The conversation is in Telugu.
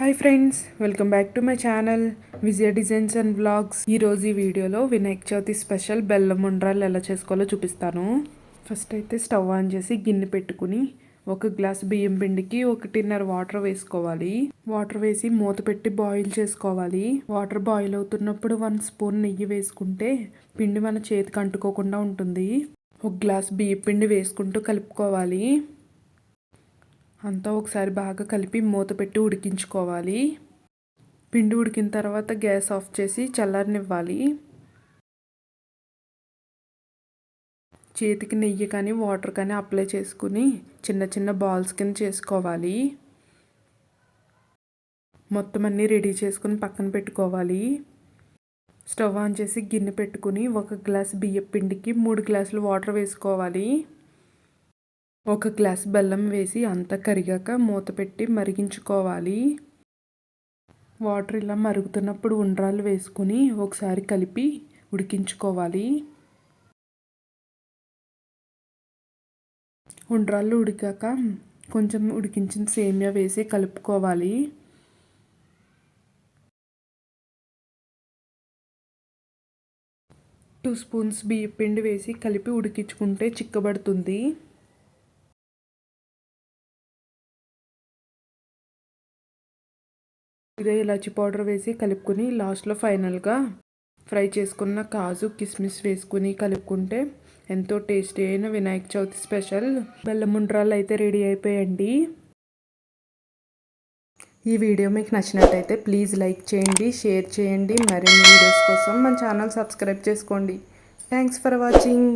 Hi friends welcome back to my channel Vijaya designs and vlogs. ఈరోజు ఈ వీడియోలో వినాయక చవితి స్పెషల్ బెల్లం ఉండ్రాలు ఎలా చేసుకోవాలో చూపిస్తాను. ఫస్ట్ అయితే స్టవ్ ఆన్ చేసి గిన్నె పెట్టుకుని ఒక గ్లాస్ బియ్యం పిండికి ఒకటిన్నర వాటర్ వేసుకోవాలి. వాటర్ వేసి మూత పెట్టి బాయిల్ చేసుకోవాలి. వాటర్ బాయిల్ అవుతున్నప్పుడు వన్ స్పూన్ నెయ్యి వేసుకుంటే పిండి మన చేతికి అంటుకోకుండా ఉంటుంది. ఒక గ్లాస్ బియ్యం పిండి వేసుకుంటూ కలుపుకోవాలి. అంతా ఒకసారి బాగా కలిపి మూత పెట్టి ఉడికించుకోవాలి. పిండి ఉడికిన తర్వాత గ్యాస్ ఆఫ్ చేసి చల్లారనివ్వాలి. చేతికి నెయ్యి కానీ వాటర్ కానీ అప్లై చేసుకుని చిన్న చిన్న బాల్స్ కింద చేసుకోవాలి. మొత్తం అన్నీ రెడీ చేసుకుని పక్కన పెట్టుకోవాలి. స్టవ్ ఆన్ చేసి గిన్నె పెట్టుకుని ఒక గ్లాస్ బియ్యం పిండికి మూడు గ్లాసులు వాటర్ వేసుకోవాలి. ఒక గ్లాస్ బెల్లం వేసి అంతా కరిగాక మూత పెట్టి మరిగించుకోవాలి. వాటర్ ఇలా మరుగుతున్నప్పుడు ఉండ్రాలు వేసుకుని ఒకసారి కలిపి ఉడికించుకోవాలి. ఉండ్రాళ్ళు ఉడికాక కొంచెం ఉడికించిన సేమియా వేసి కలుపుకోవాలి. టూ స్పూన్స్ బియ్య పిండి వేసి కలిపి ఉడికించుకుంటే చిక్కబడుతుంది. ఇదే ఇలాచి పౌడర్ వేసి కలుపుకొని లాస్ట్లో ఫైనల్గా ఫ్రై చేసుకున్న కాజు కిస్మిస్ వేసుకుని కలుపుకుంటే ఎంతో టేస్టీ అయిన వినాయక చవితి స్పెషల్. బెల్లం ఉండ్రాలు అయితే రెడీ అయిపోయండి. ఈ వీడియో మీకు నచ్చినట్టయితే ప్లీజ్ లైక్ చేయండి షేర్ చేయండి. మరిన్ని వీడియోస్ కోసం మన ఛానల్ సబ్స్క్రైబ్ చేసుకోండి. Thanks for watching.